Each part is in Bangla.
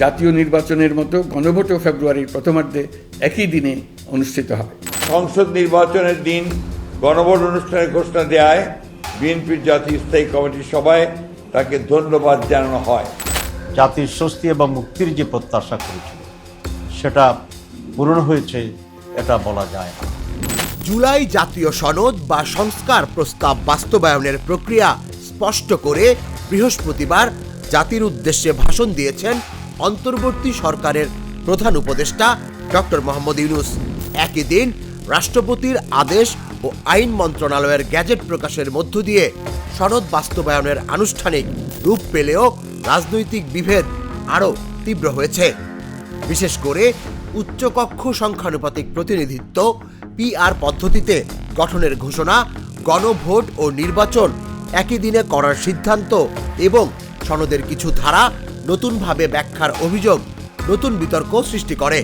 জাতীয় নির্বাচনের মতো গণভোটও ফেব্রুয়ারির প্রথমার্ধে একই দিনে অনুষ্ঠিত হবে। সংসদ নির্বাচনের দিন গণভোট অনুষ্ঠানের ঘোষণা দেওয়ায় বিএনপির জাতীয় স্থায়ী কমিটির সভায় তাকে ধন্যবাদ জানানো হয়। জাতির স্বস্তি এবং মুক্তির যে প্রত্যাশা করেছিল সেটা পূরণ হয়েছে এটা বলা যায় না। জুলাই জাতীয় সনদ বা সংস্কার প্রস্তাব বাস্তবায়নের প্রক্রিয়া স্পষ্ট করে বৃহস্পতিবার জাতির উদ্দেশ্যে ভাষণ দিয়েছেন অন্তর্বর্তী সরকারের প্রধান উপদেষ্টা ডক্টর মোহাম্মদ ইউনুস। একই দিন রাষ্ট্রপতির আদেশ ও আইন মন্ত্রণালয়ের গ্যাজেট প্রকাশের মধ্য দিয়ে সনদ বাস্তবায়নের আনুষ্ঠানিক রূপ পেলেও রাজনৈতিক বিভেদ আরও তীব্র হয়েছে। বিশেষ করে উচ্চকক্ষ সংখ্যানুপাতিক প্রতিনিধিত্ব পিআর পদ্ধতিতে গঠনের ঘোষণা, গণভোট ও নির্বাচন একই দিনে করার সিদ্ধান্ত এবং সনদের কিছু ধারা নতুনভাবে ব্যাখ্যার অভিযোগ নতুন বিতর্ক সৃষ্টি করে।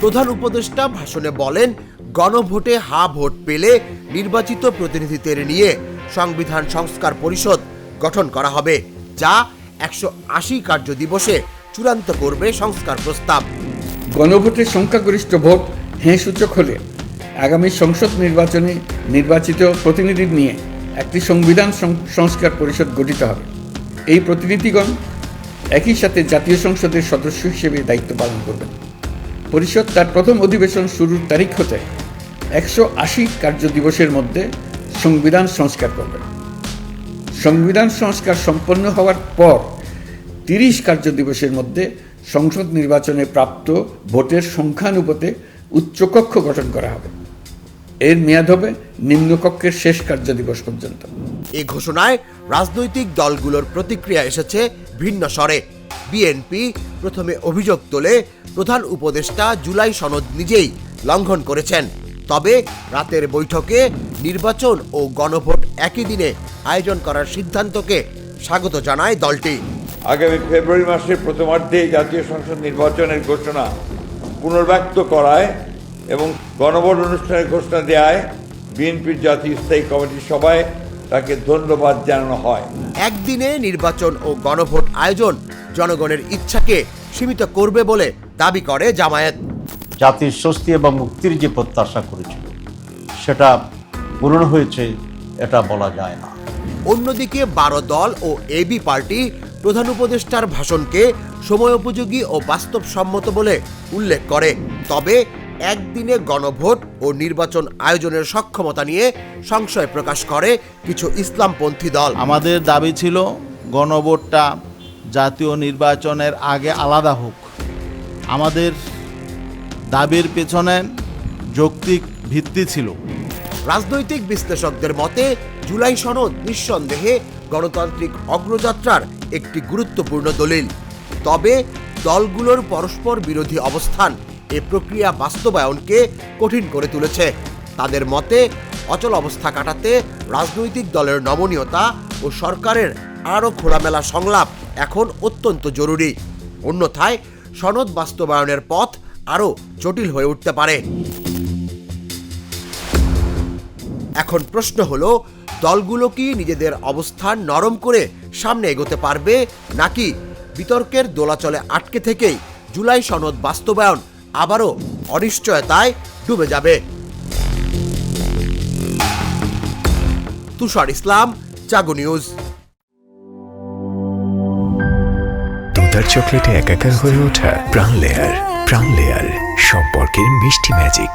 প্রধান উপদেষ্টা ভাষণে বলেন, গণভোটে হা ভোট পেলে নির্বাচিত প্রতিনিধিদের নিয়ে সংবিধান সংস্কার পরিষদ গঠন করা হবে, যা একশো আশি কার্য দিবসে চূড়ান্ত করবে সংস্কার প্রস্তাব। গণভোটের সংখ্যাগরিষ্ঠ ভোট হ্যাঁ সূচক হলে আগামী সংসদ নির্বাচনে নির্বাচিত প্রতিনিধি নিয়ে একটি সংবিধান সংস্কার পরিষদ গঠিত হবে। এই প্রতিনিধিগণ একই সাথে জাতীয় সংসদের সদস্য হিসেবে দায়িত্ব পালন করবেন। পরিষদ তার প্রথম অধিবেশন শুরুর তারিখ হতে একশো আশি কার্য দিবসের মধ্যে সংবিধান সংস্কার করবে সংবিধান সংস্কার সম্পন্ন হওয়ার পর তিরিশ কার্য দিবসের মধ্যে সংসদ নির্বাচনে প্রাপ্ত ভোটের সংখ্যানুপাতে উচ্চকক্ষ গঠন করা হবে। এর মেয়াদ হবে নিম্নকক্ষের শেষ কার্য দিবস পর্যন্ত। এই ঘোষণায় রাজনৈতিক দলগুলোর প্রতিক্রিয়া এসেছে ভিন্ন স্বরে। বিএনপি প্রথমে অভিযোগ তোলে প্রধান উপদেষ্টা জুলাই সনদ নিজেই লঙ্ঘন করেছেন। তবে রাতের বৈঠকে নির্বাচন ও গণভোট একই দিনে আয়োজন করার সিদ্ধান্তকে স্বাগত জানায় দলটি। আগামী ফেব্রুয়ারি মাসের প্রথমার্ধে জাতীয় সংসদ নির্বাচনের ঘোষণা পুনর্ব্যক্ত করায় এবং গণভোট অনুষ্ঠানের ঘোষণা দেওয়ায় বিএনপির জাতীয় স্থায়ী কমিটির সভায় তাকে ধন্যবাদ জানানো হয়। একদিনে নির্বাচন ও গণভোট আয়োজন জনগণের ইচ্ছাকে সীমিত করবে বলে দাবি করে জামায়াত। জাতির স্বস্তি এবং মুক্তির যে প্রত্যাশা করেছিল সেটা পূরণ হয়েছে এটা বলা যায় না। অন্যদিকে বারো দল ও এবি পার্টি প্রধান উপদেষ্টার ভাষণকে সময়োপযোগী ও বাস্তবসম্মত বলে উল্লেখ করে। তবে একদিনে গণভোট ও নির্বাচন আয়োজনের সক্ষমতা নিয়ে সংশয় প্রকাশ করে কিছু ইসলামপন্থী দল। আমাদের দাবি ছিল গণভোটটা জাতীয় নির্বাচনের আগে আলাদা হোক। আমাদের দাবির পেছনে যৌক্তিক ভিত্তি ছিল। রাজনৈতিক বিশ্লেষকদের মতে জুলাই সনদ নিঃসন্দেহে গণতান্ত্রিক অগ্রযাত্রার একটি গুরুত্বপূর্ণ দলিল। তবে দলগুলোর পরস্পর বিরোধী অবস্থান এ প্রক্রিয়া বাস্তবায়নকে কঠিন করে তুলেছে। তাদের মতে, অচল অবস্থা কাটাতে রাজনৈতিক দলের নমনীয়তা ও সরকারের আরও খোলামেলা সংলাপ এখন অত্যন্ত জরুরি। অন্যথায়, সনদ বাস্তবায়নের পথ আরও জটিল হয়ে উঠতে পারে। এখন প্রশ্ন হলো, দলগুলো কি নিজেদের অবস্থান নরম করে সামনে এগোতে পারবে নাকি বিতর্কের দোলাচলে আটকে থেকেই জুলাই সনদ বাস্তবায়ন আবারও অনিশ্চয়তায় ডুবে যাবে। তুষার ইসলাম জাগো নিউজ। দুধার চকলেটে একাকার হয়ে ওঠা প্রাণ লেয়ার প্রাণ লেয়ার সম্পর্কের মিষ্টি ম্যাজিক।